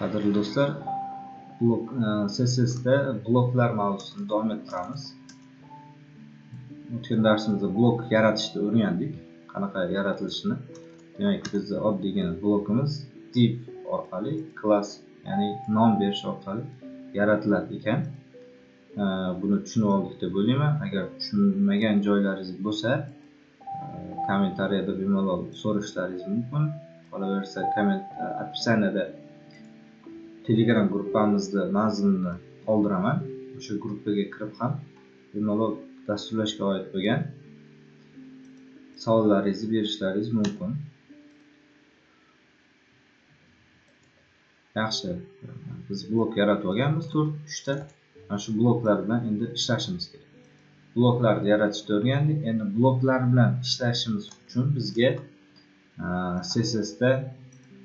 Qadrli do'stlar, blok e, CSS'da bloklar mavzusini davom ettiramiz. O'tgan darsimizda blok yaratishni o'rgandik. Qanaqa yaratilishini. Demak, bizni oddiygina blokimiz div orqali klass ya'ni nom berish orqali yaratilar ekan. E, buni tushunib oldik deb o'ylayman. Agar tushunmagan joylaringiz bo'lsa, e, kommentariyada bemalol so'rashlaringiz mumkin. Qolaversa, komment описаниеda telegram gruppamizni manzilini qoldiraman. O'sha gruppaga kirib ham bemalol dasturlashga oid bo'lgan savollaringizni berishlaringiz mumkin. Yaxshi. Biz blok yaratib olganmiz to'rt uchta. Mana shu bloklar bilan endi ishlashimiz kerak. Bloklarni yaratishni o'rgandik endi bloklar bilan ishlashimiz uchun bizga e, cssda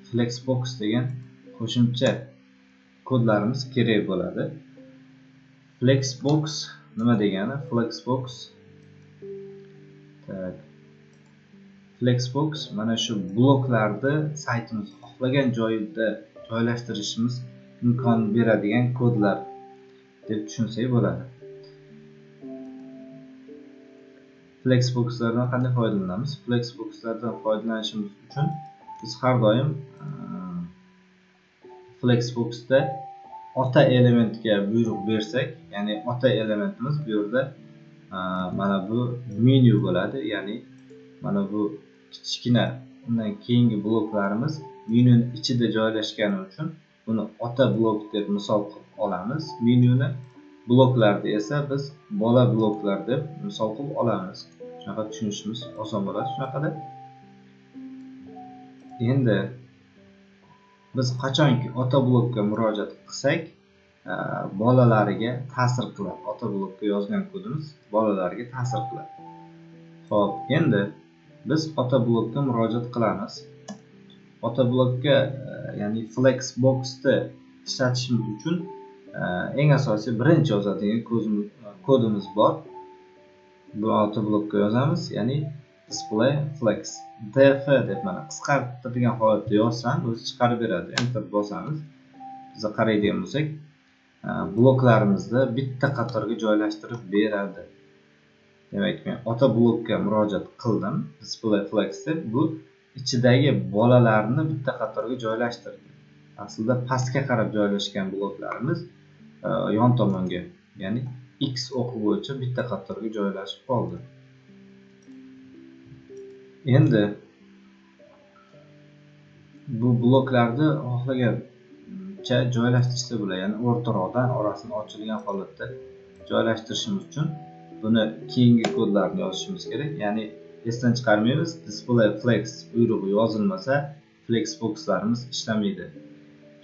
flexbox degan qo'shimcha kodlarimiz kerak bo'ladi. Flexbox nima degani? Flexbox. Tak. Flexbox mana shu bloklarni saytimiz xohlagan joyda joylashtirishimiz imkon beradigan kodlar deb tushunsak bo'ladi. Flexboxlardan qanday foydalanamiz? Flexboxlardan foydalanishimiz uchun biz har doim flexboxda ota elementga buyruq bersak ya'ni ota elementimiz bu yerda mana bu menu bo'ladi ya'ni mana bu kichkina undan keyingi bloklarimiz menyuni ichida joylashgani uchun buni ota blok deb misol qilib olamiz. Menyuni bloklarni esa biz bola bloklar deb misol qilib olamiz. Shunaqa tushunishimiz oson bo'ladi shunaqada. Endi biz qachonki ota blokka murojaat qilsak e, bolalariga ta'sir qiladi. Ota blokka yozgan kodimiz bolalariga ta'sir qiladi. Ho'p endi biz ota blokka murojaat qilamiz. Ota blokka e, ya'ni flexboxni ishlatishimiz uchun e, eng asosiy birinchi yozadigan kodimiz bor. Bu ota blokka yozamiz ya'ni display flex df deb mana qisqartirgan holatda yozsam o'zi chiqarib beradi. Enter bosamiz. Biza qaraydigan bo'lsak e, bloklarimizni bitta qatorga joylashtirib beradi. Demak men ota blokka murojaat qildim. Display flex deb bu ichidagi bolalarni bitta qatorga joylashtirdi. Aslida pastga qarab joylashgan bloklarimiz e, yon tomonga ya'ni x o'qi bo'yicha bitta qatorga joylashib qoldi. Endi bu bloklarni xohlagancha joylashtirsa bo'ladi. Ya'ni o'rtaroqdan orasini ochilgan holatda joylashtirishimiz uchun buni keyingi kodlarni yozishimiz kerak. Ya'ni esdan chiqarmaymiz. Display flex buyrug'i yozilmasa flex boxlarimiz ishlamaydi.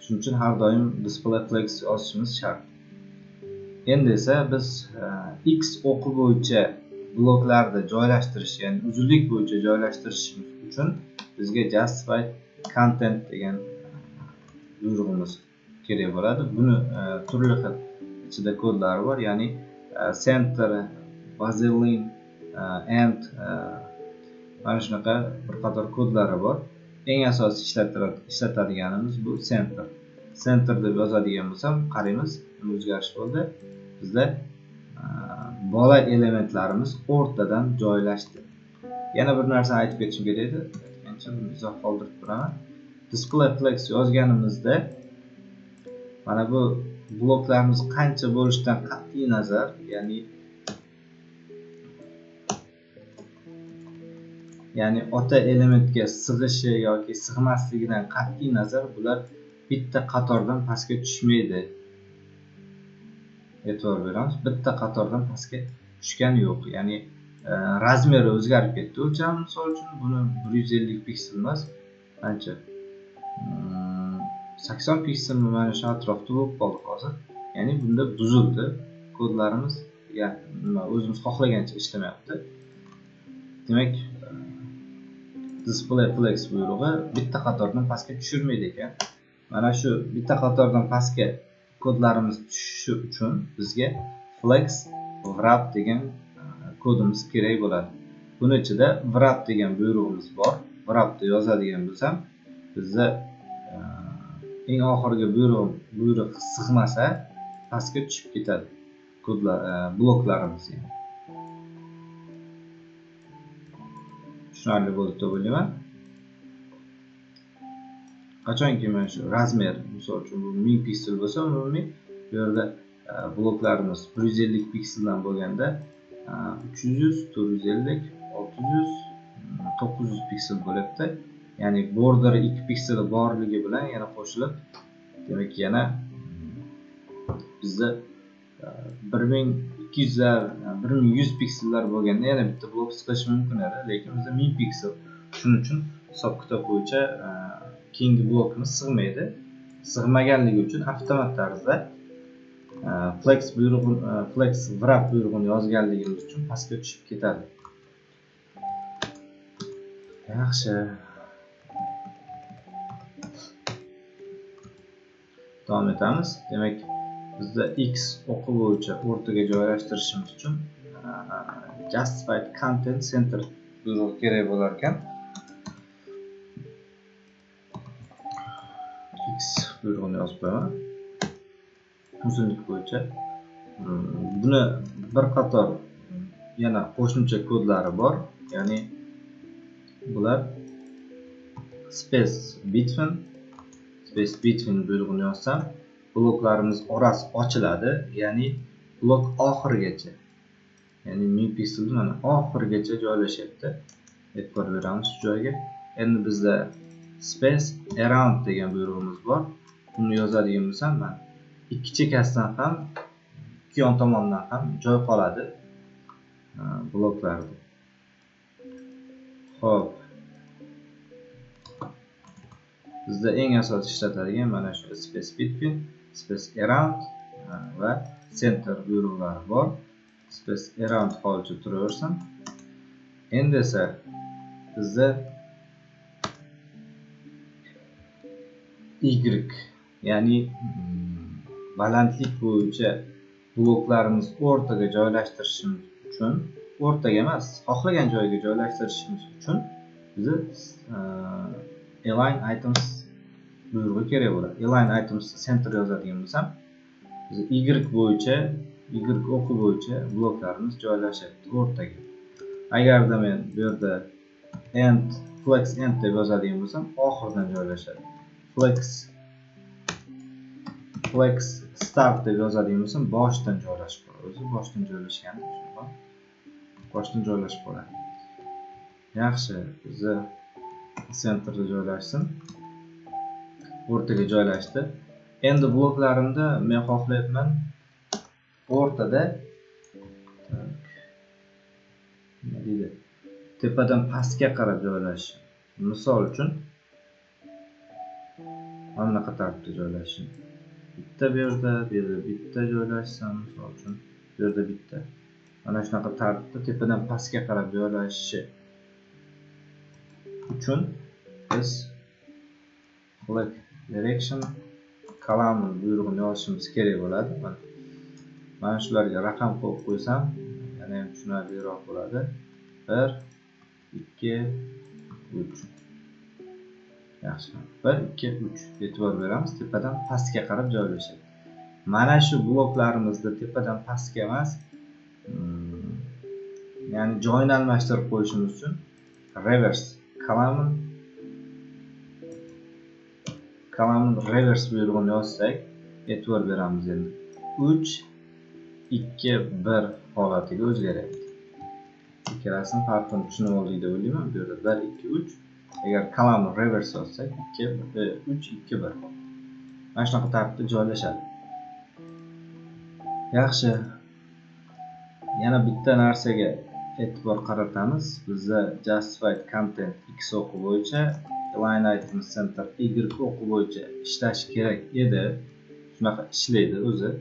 Shuning uchun har doim display flex yozishimiz shart. Endi esa biz e, x o'qi bo'yicha bloklarda joylashtirish ya'ni uzunlik bo'yicha joylashtirishimiz uchun bizga justify content degan e, buyrug'imiz kerak bo'ladi. Buni e, turli xil ichida kodlari bor ya'ni e, center vazelin and mana shunaqa bir qator kodlari bor. Eng asosiy ishlatadiganimiz bu center. Center deb yozadigan bo'lsam qaraymiz nima o'zgarish bo'ldi. Bizda bola elementlarimiz o'rtadan joylashdi. Yana bir narsani aytib ketishim kerak edi aytgancha buni izoh qoldirib turaman. Display flex yozganimizda mana bu bloklarimiz qancha bo'lishidan qat'iy nazar ya'ni ya'ni ota elementga sig'ishi yoki sig'masligidan qat'iy nazar bular bitta qatordan pastga tushmaydi. E'tibor beramiz bitta qatordan pastga tushgani yo'q. Ya'ni e, razmeri o'zgarib ketdi. O'lcham misol uchun buni bir yuz ellik piksel emas qancha? Mm, sakson pikselmi mana shu atrofda bo'lib qoldi hozir. Ya'ni bunda buzildi. Kodlarimiz nima o'zimiz xohlagancha ishlamayapti. Demak e, display flex buyrug'i bitta qatordan pastga tushirmaydi ekan. Mana shu bitta qatordan pastga kodlarimiz tushishi uchun bizga flex wrap degan e, kodimiz kerak bo'ladi. Buni ichida wrap degan buyrug'imiz bor. Wrapni yozadigan bo'lsam bizda e, eng oxirgi buyruq buyruq sig'masa pastga tushib ketadi kodlar e, bloklarimiz tushunarli bo'ldi deb o'ylayman. Qachonki mana shu razmer misol uchun bu ming piksel bo'lsa umumiy bu yerda e, bloklarimiz bir yuz ellik pikseldan bo'lganda e, uch yuz to'rt yuz ellik olti yuz mm, to'qqiz yuz piksel bo'lyapti. Ya'ni border ikki pikseli borligi bilan yana qo'shilib demak yana mm, bizda e, bir ming ikki yuzlar bir ming yuz piksellar bo'lganda yana bitta blok chiqishi mumkin edi lekin bizda ming piksel shuning uchun hisob kitob bo'yicha e, keyingi blokimiz sig'maydi. Sig'maganligi uchun avtomat tarzda e, flex buyrug'ini e, flex wrap buyrug'ini yozganligimiz uchun pastga tushib ketadi. Yaxshi. Davom etamiz. Demak bizda x o'qi bo'yicha o'rtaga joylashtirishimiz uchun e, justified content center buyrug'i kerak bo'lar ekan. Buyrug'ini yozib qo'yaman mm, uzunlik bo'yicha buni bir qator yana mm, qo'shimcha kodlari bor ya'ni bular space between space between buyrug'ini yozsam bloklarimiz orasi ochiladi ya'ni blok oxirigacha ya'ni ming pikselni mana oxirigacha joylashyapti e'tibor beramiz shu joyga endi bizda space around degan buyrug'imiz bor. Buni yozadigan bo'lsam man ikki chekkasidan ham ikki yon tomondan ham joy qoladi e, bloklarda. Ho'p bizda eng asosiy ishlatadigan mana shu space between space around e, va center buyruqlari bor. Space around holicha turaversin. Endi esa bizda y ya'ni balandlik bo'yicha bloklarimiz o'rtaga joylashtirishimiz uchun o'rtaga emas xohlagan joyga joylashtirishimiz uchun bizni e, align items buyrug'i kerak bo'ladi. Align items center yozadigan bo'lsam biz y bo'yicha y o'qi bo'yicha bloklarimiz joylashyapti o'rtaga. Agarda men bu yerda end flex end deb yozadigan bo'lsam oxiridan joylashadi. Flex. Flex start deb yozadigan bo'lsam boshidan joylashib qoladi o'zi boshidan joylashgan. Boshidan joylashib qoladi yaxshi. Bizni sentrda joylashsin. O'rtaga joylashdi. Endi bloklarimda men xohlayapman. O'rtada. Nima deydi? Tepadan pastga qarab joylash. Misol uchun mana bunaqa tartibda joylashsin. Bitta bu yerda bu yerda bitta joylashsam misol uchun. Bu yerda bitta. Mana shunaqa tartibda tepadan pastga qarab joylashishi uchun biz click direction column buyrug'ini yozishimiz kerak bo'ladi. Mana shularga raqam qo'yib qo'ysam yana ham tushunarliroq bo'ladi. Bir ikki uch. Yaxshi. Bir ikki uch. E'tibor beramiz tepadan pastga qarab joylashadi. Mana shu bloklarimizda tepadan pastga emas hmm, ya'ni joyini almashtirib qo'yishimiz uchun reverse column column reverse buyrug'ini yozsak e'tibor beramiz endi. Uch ikki bir holatiga o'zgaryapti ikkalasini farqini tushunib oldik deb o'ylayman. Bu yerda bir ikki uch. Agar column reverse yozsak ikki uch ikki bir. Mana shunaqa tartibda joylashadi. Yaxshi. Yana bitta narsaga e'tibor qaratamiz. Bizda justified content x o'qi bo'yicha line item center y o'qi bo'yicha ishlashi kerak edi. Shunaqa ishlaydi o'zi.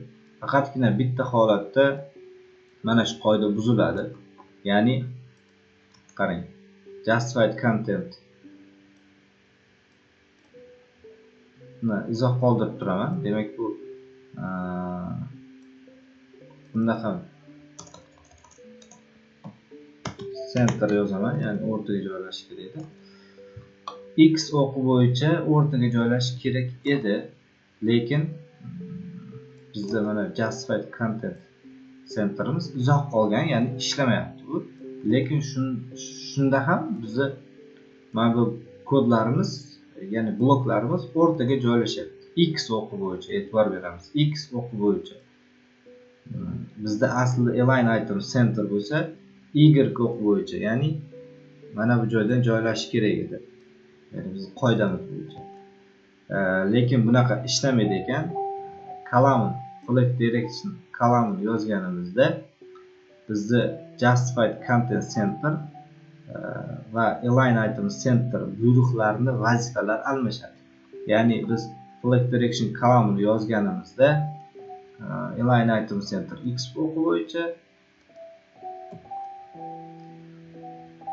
Faqatgina bitta holatda mana shu qoida buziladi. Ya'ni qarang justified content izoh qoldirib turaman. Demak bu bunda ham center yozaman. Ya'ni o'rtaga kerak edi. x o'qi bo'yicha o'rtaga joylashishi kerak edi. Lekin bizda mana justified content centerimiz uzoq qolgan ya'ni ishlamayapti bu. Lekin shunda ham bizni mana bu kodlarimiz ya'ni bloklarimiz o'rtaga joylashyapti. X o'qi bo'yicha e'tibor beramiz. X o'qi bo'yicha. Hmm, bizda aslida align item center bo'lsa y o'qi bo'yicha ya'ni mana bu joydan joylashishi kerak edi. Ya'ni bizni qoidamiz bo'yicha. Lekin bunaqa ishlamaydi ekan. Column flag direction column yozganimizda bizni justified content center va align item center buyruqlarini vazifalar almashadi. Ya'ni biz flag direction column yozganimizda align item center x o'qi bo'yicha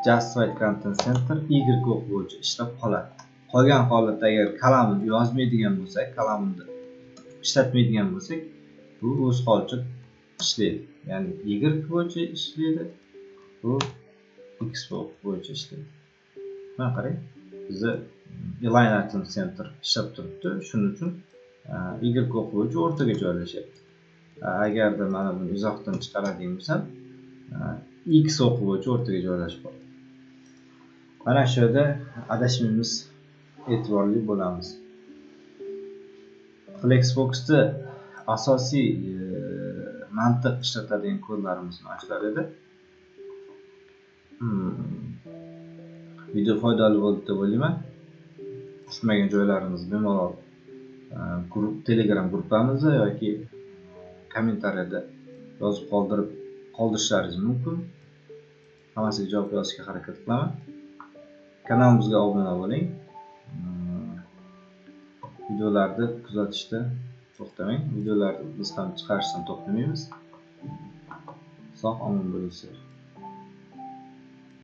justified content center y o'qi bo'yicha ishlab qoladi. Qolgan holatda agar column yozmaydigan bo'lsak columnni ishlatmaydigan bo'lsak bu o'z holicha ishlaydi. Ya'ni y bo'yicha ishlaydi. Bu x bo'yicha ishlaydi mana qarang bizni align item center ishlab turibdi shuning uchun y o'qi bo'yicha o'rtaga joylashyapti agarda mana buni izohdan chiqaradigan bo'lsam x o'qi bo'yicha o'rtaga joylashib qoladi mana shu yerda adashmaymiz e'tiborli bo'lamiz flexboxda asosiy mantiq ishlatadigan kodlarimiz mana shular edi Hmm. video foydali bo'ldi deb o'ylayman. Tushunmagan joylarimiz bemalol e, grup guruh telegram gruppamizda yoki kommentariyada yozib qoldirib qoldirishlaringiz mumkin. Hammasiga javob yozishga harakat qilaman. Kanalimizga obuna bo'ling. Hmm. Videolarni kuzatishda to'xtamang. Videolarni biz ham chiqarishdan to'xtamaymiz. Sog' omon bo'linglar.